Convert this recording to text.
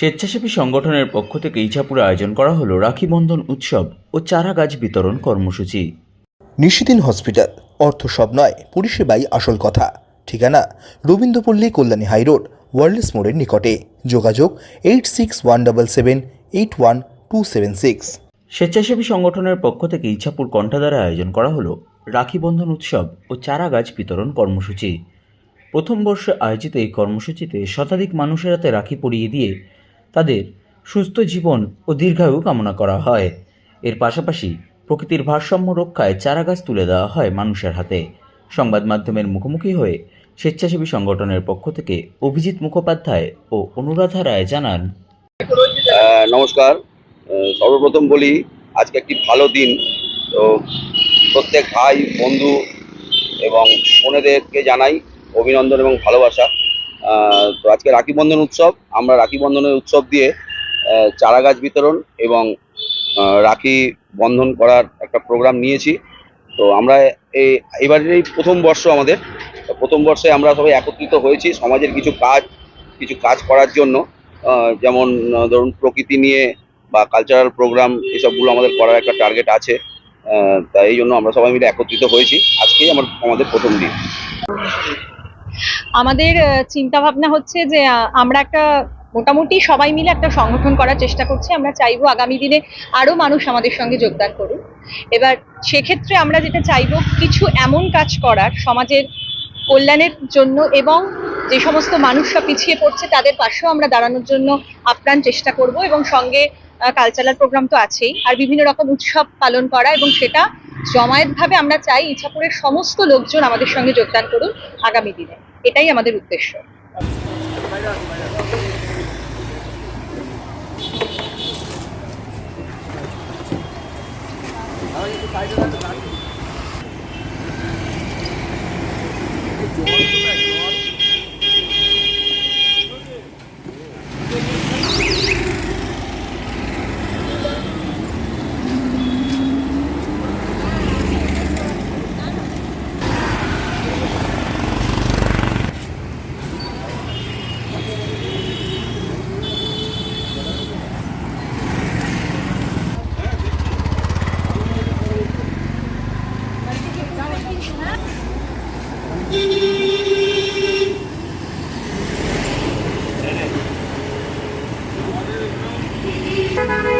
স্বেচ্ছাসেবী সংগঠনের পক্ষ থেকে ইছাপুরে আয়োজন করা হলো রাখি বন্ধন উৎসব ও চারা গাছ বিতরণ কর্মসূচি। নিশিদিন হসপিটাল অর্থ সব নয় পরিষেবাই আসল কথা। ঠিকানা রবীন্দ্রপল্লী কল্যাণী হাইরোড ওয়ার্ল্ডস মোড়ের নিকটে। যোগাযোগ eight six one double seven eight one two seven six. স্বেচ্ছাসেবী সংগঠনের পক্ষ থেকে ইছাপুর কণ্ঠাধারে আয়োজন করা হলো রাখি বন্ধন উৎসব ও চারা গাছ বিতরণ কর্মসূচি। প্রথম বর্ষে আয়োজিত এই কর্মসূচিতে শতাধিক মানুষের হাতে রাখি পরিয়ে দিয়ে তাদের সুস্থ জীবন ও দীর্ঘায়ু কামনা করা হয়। এর পাশাপাশি প্রকৃতির ভারসাম্য রক্ষায় চারা গাছ তুলে দেওয়া হয় মানুষের হাতে। সংবাদ মাধ্যমের মুখোমুখি হয়ে স্বেচ্ছাসেবী সংগঠনের পক্ষ থেকে অভিজিৎ মুখোপাধ্যায় ও অনুরাধা রায় জানান নমস্কার। সর্বপ্রথম বলি, আজকে একটি ভালো দিন। তো প্রত্যেক ভাই, বন্ধু এবং বোনেদেরকে জানাই অভিনন্দন এবং ভালোবাসা। তো আজকে রাখি বন্ধন উৎসব, আমরা রাখি বন্ধনের উৎসব দিয়ে চারা গাছ বিতরণ এবং রাখি বন্ধন করার একটা প্রোগ্রাম নিয়েছি। তো আমরা এই এবারের এই প্রথম বর্ষ আমাদের। তো প্রথম বর্ষে আমরা সবাই একত্রিত হয়েছি সমাজের কিছু কাজ কিছু কাজ করার জন্য। যেমন ধরুন প্রকৃতি নিয়ে বা কালচারাল প্রোগ্রাম এসবগুলো আমাদের করার একটা টার্গেট আছে। তাই এই জন্য আমরা সবাই মিলে একত্রিত হয়েছি। আজকেই আমার, আমাদের প্রথম দিন। আমাদের চিন্তা ভাবনা হচ্ছে যে আমরা একটা, মোটামুটি সবাই মিলে একটা সংগঠন করার চেষ্টা করছি। আমরা চাইব আগামী দিনে আরও মানুষ আমাদের সঙ্গে যোগদান করুন এবার সেক্ষেত্রে আমরা যেটা চাইব, কিছু এমন কাজ করার সমাজের কল্যাণের জন্য এবং যে সমস্ত মানুষরা পিছিয়ে পড়ছে, তাদের পাশেও আমরা দাঁড়ানোর জন্য আপ্রাণ চেষ্টা করব এবং সঙ্গে কালচারাল প্রোগ্রাম তো আছেই, আর বিভিন্ন রকম উৎসব পালন করা এবং সেটা জমায়েতভাবে আমরা চাই ইছাপুরের সমস্ত লোকজন আমাদের সঙ্গে যোগদান করুন আগামী দিনে। এটাই আমাদের উদ্দেশ্য। Thank you.